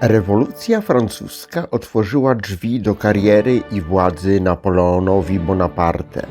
Rewolucja francuska otworzyła drzwi do kariery i władzy Napoleonowi Bonaparte.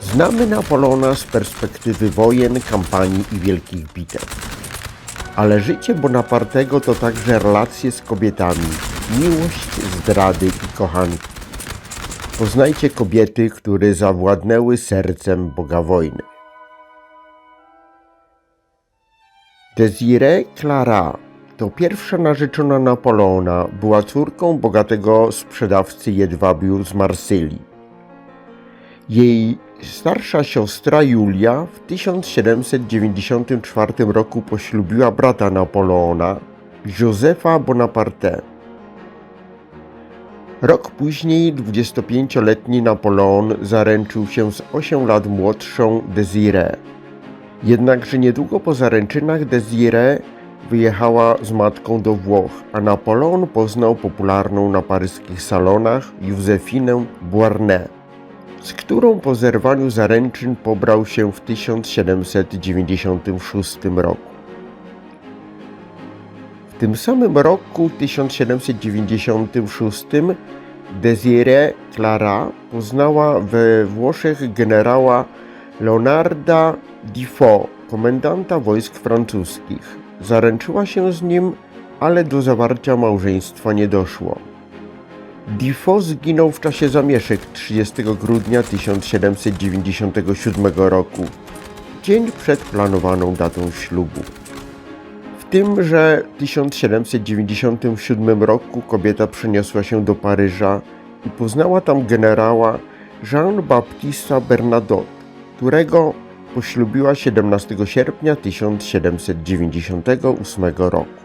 Znamy Napoleona z perspektywy wojen, kampanii i wielkich bitew. Ale życie Bonapartego to także relacje z kobietami, miłość, zdrady i kochanki. Poznajcie kobiety, które zawładnęły sercem Boga wojny. Desiree Clara to pierwsza narzeczona Napoleona, była córką bogatego sprzedawcy jedwabiu z Marsylii. Jej starsza siostra Julia w 1794 roku poślubiła brata Napoleona, Józefa Bonaparte. Rok później 25-letni Napoleon zaręczył się z 8 lat młodszą Desiree. Jednakże niedługo po zaręczynach Desiree wyjechała z matką do Włoch, a Napoleon poznał popularną na paryskich salonach Józefinę Beauharnais, z którą po zerwaniu zaręczyn pobrał się w 1796 roku. W tym samym roku 1796 Desiree Clara poznała we Włoszech generała Leonarda Diffo, komendanta wojsk francuskich. Zaręczyła się z nim, ale do zawarcia małżeństwa nie doszło. Diffo zginął w czasie zamieszek 30 grudnia 1797 roku, dzień przed planowaną datą ślubu. W tymże 1797 roku kobieta przeniosła się do Paryża i poznała tam generała Jean-Baptista Bernadotte, którego poślubiła 17 sierpnia 1798 roku.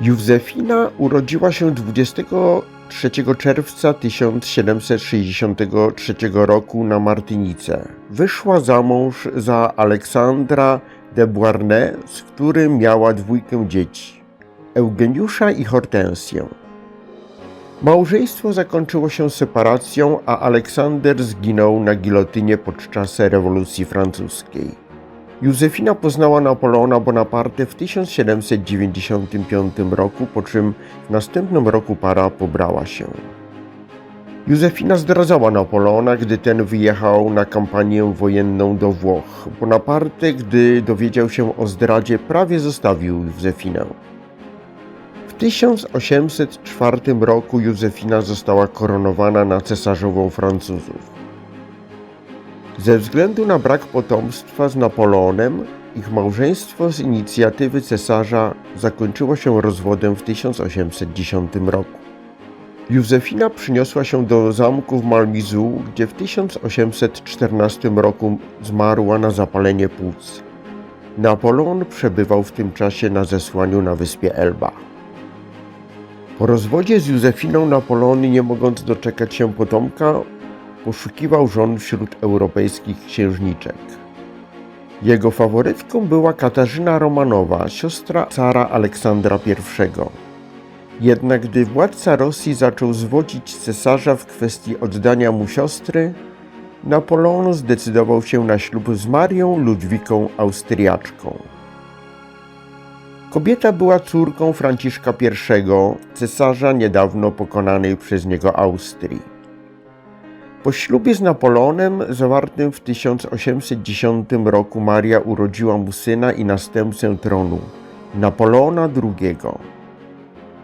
Józefina urodziła się 23 czerwca 1763 roku na Martynice. Wyszła za mąż za Aleksandra de Beauharnais, z którym miała dwójkę dzieci, Eugeniusza i Hortensję. Małżeństwo zakończyło się separacją, a Aleksander zginął na gilotynie podczas rewolucji francuskiej. Józefina poznała Napoleona Bonaparte w 1795 roku, po czym w następnym roku para pobrała się. Józefina zdradzała Napoleona, gdy ten wyjechał na kampanię wojenną do Włoch. Bonaparte, gdy dowiedział się o zdradzie, prawie zostawił Józefinę. W 1804 roku Józefina została koronowana na cesarzową Francuzów. Ze względu na brak potomstwa z Napoleonem, ich małżeństwo z inicjatywy cesarza zakończyło się rozwodem w 1810 roku. Józefina przyniosła się do zamku w Malmizu, gdzie w 1814 roku zmarła na zapalenie płuc. Napoleon przebywał w tym czasie na zesłaniu na wyspie Elba. Po rozwodzie z Józefiną Napoleon, nie mogąc doczekać się potomka, poszukiwał żon wśród europejskich księżniczek. Jego faworytką była Katarzyna Romanowa, siostra cara Aleksandra I. Jednak gdy władca Rosji zaczął zwodzić cesarza w kwestii oddania mu siostry, Napoleon zdecydował się na ślub z Marią Ludwiką Austriaczką. Kobieta była córką Franciszka I, cesarza niedawno pokonanej przez niego Austrii. Po ślubie z Napoleonem zawartym w 1810 roku Maria urodziła mu syna i następcę tronu, Napoleona II.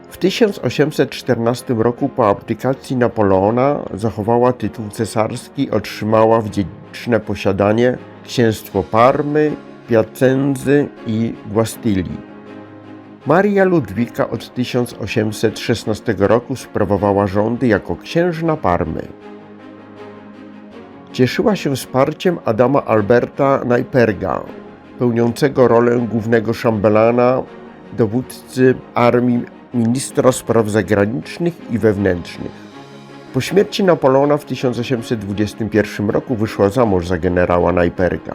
W 1814 roku po abdykacji Napoleona zachowała tytuł cesarski otrzymała w dziedziczne posiadanie księstwo Parmy, Piacenzy i Guastylii. Maria Ludwika od 1816 roku sprawowała rządy jako księżna Parmy. Cieszyła się wsparciem Adama Alberta Najperga, pełniącego rolę głównego szambelana, dowódcy armii ministra spraw zagranicznych i wewnętrznych. Po śmierci Napoleona w 1821 roku wyszła za mąż za generała Najperga.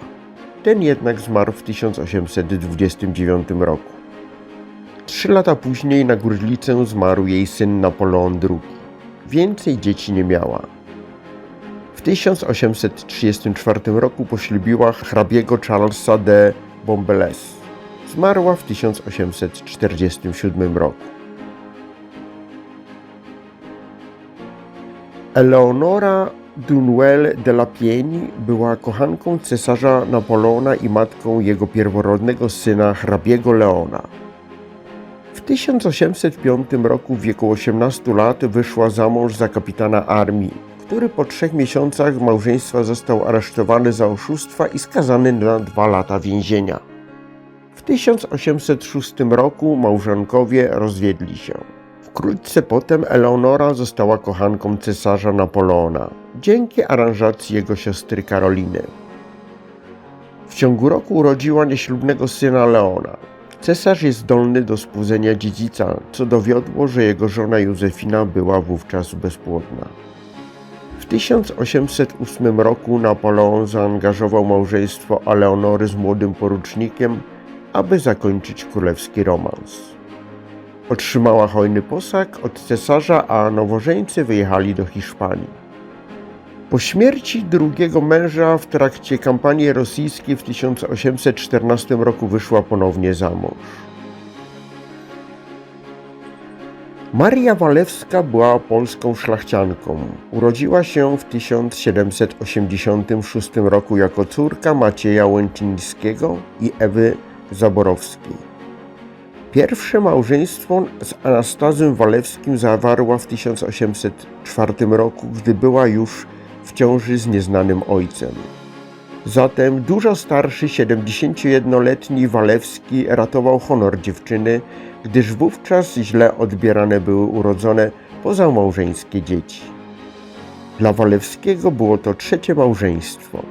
Ten jednak zmarł w 1829 roku. Trzy lata później na gruźlicę zmarł jej syn Napoleon II. Więcej dzieci nie miała. W 1834 roku poślubiła hrabiego Charlesa de Bombelles, Zmarła w 1847 roku. Eleonora Dunuel de la Pienne była kochanką cesarza Napoleona i matką jego pierworodnego syna hrabiego Leona. W 1805 roku w wieku 18 lat wyszła za mąż za kapitana armii, który po trzech miesiącach małżeństwa został aresztowany za oszustwa i skazany na dwa lata więzienia. W 1806 roku małżonkowie rozwiedli się. Wkrótce potem Eleonora została kochanką cesarza Napoleona dzięki aranżacji jego siostry Karoliny. W ciągu roku urodziła nieślubnego syna Leona. Cesarz jest zdolny do spłudzenia dziedzica, co dowiodło, że jego żona Józefina była wówczas bezpłodna. W 1808 roku Napoleon zaangażował małżeństwo Eleonory z młodym porucznikiem, aby zakończyć królewski romans. Otrzymała hojny posag od cesarza, a nowożeńcy wyjechali do Hiszpanii. Po śmierci drugiego męża w trakcie kampanii rosyjskiej w 1814 roku wyszła ponownie za mąż. Maria Walewska była polską szlachcianką. Urodziła się w 1786 roku jako córka Macieja Łęczyńskiego i Ewy Zaborowskiej. Pierwsze małżeństwo z Anastazem Walewskim zawarła w 1804 roku, gdy była już w ciąży z nieznanym ojcem. Zatem dużo starszy 71-letni Walewski ratował honor dziewczyny, gdyż wówczas źle odbierane były urodzone pozamałżeńskie dzieci. Dla Walewskiego było to trzecie małżeństwo.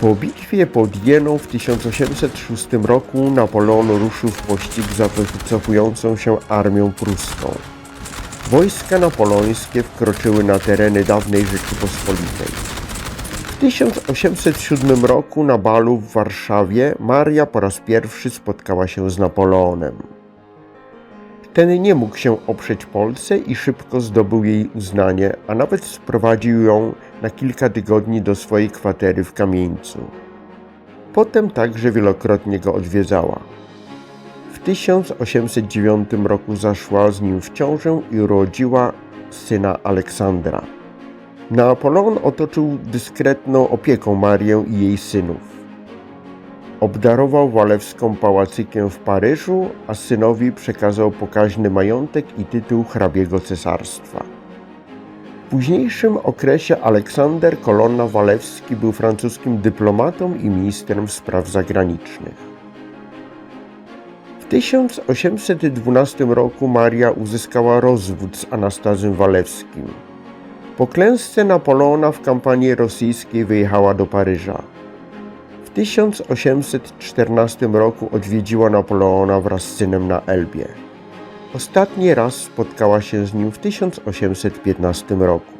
Po bitwie pod Jeną w 1806 roku Napoleon ruszył w pościg za wycofującą się armią pruską. Wojska napoleońskie wkroczyły na tereny dawnej Rzeczypospolitej. W 1807 roku na balu w Warszawie Maria po raz pierwszy spotkała się z Napoleonem. Ten nie mógł się oprzeć Polsce i szybko zdobył jej uznanie, a nawet sprowadził ją na kilka tygodni do swojej kwatery w Kamieńcu. Potem także wielokrotnie go odwiedzała. W 1809 roku zaszła z nim w ciążę i urodziła syna Aleksandra. Napoleon otoczył dyskretną opieką Marię i jej synów. Obdarował Walewską pałacykiem w Paryżu, a synowi przekazał pokaźny majątek i tytuł hrabiego cesarstwa. W późniejszym okresie Aleksander Kolonna Walewski był francuskim dyplomatą i ministrem spraw zagranicznych. W 1812 roku Maria uzyskała rozwód z Anastazem Walewskim. Po klęsce Napoleona w kampanii rosyjskiej wyjechała do Paryża. W 1814 roku odwiedziła Napoleona wraz z synem na Elbie. Ostatni raz spotkała się z nim w 1815 roku.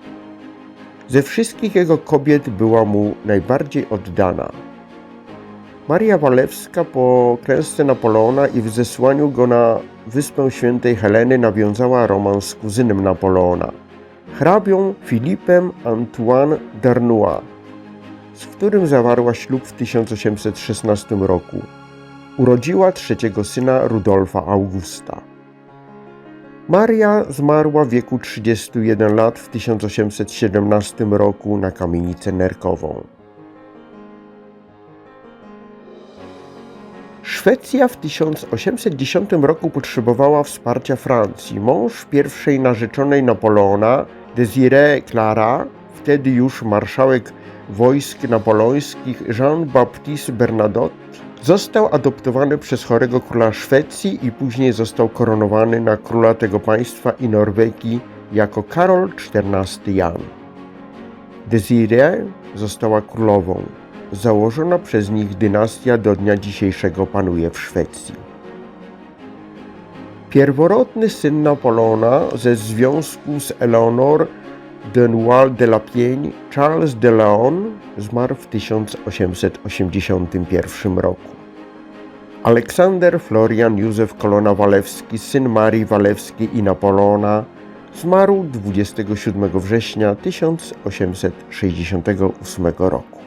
Ze wszystkich jego kobiet była mu najbardziej oddana. Maria Walewska po klęsce Napoleona i w zesłaniu go na wyspę świętej Heleny nawiązała romans z kuzynem Napoleona, hrabią Filipem Antoine d'Arnois, z którym zawarła ślub w 1816 roku. Urodziła trzeciego syna Rudolfa Augusta. Maria zmarła w wieku 31 lat w 1817 roku na kamienicę nerkową. Szwecja w 1810 roku potrzebowała wsparcia Francji. Mąż pierwszej narzeczonej Napoleona, Désiré Clara, wtedy już marszałek wojsk napoleońskich Jean-Baptiste Bernadotte, został adoptowany przez chorego króla Szwecji i później został koronowany na króla tego państwa i Norwegii jako Karol XIV Jan. Desiree została królową. Założona przez nich dynastia do dnia dzisiejszego panuje w Szwecji. Pierworodny syn Napoleona ze związku z Eleanor de Noailles de la Pienne, Charles de Leon, zmarł w 1881 roku. Aleksander Florian Józef Kolona Walewski, syn Marii Walewskiej i Napoleona, zmarł 27 września 1868 roku.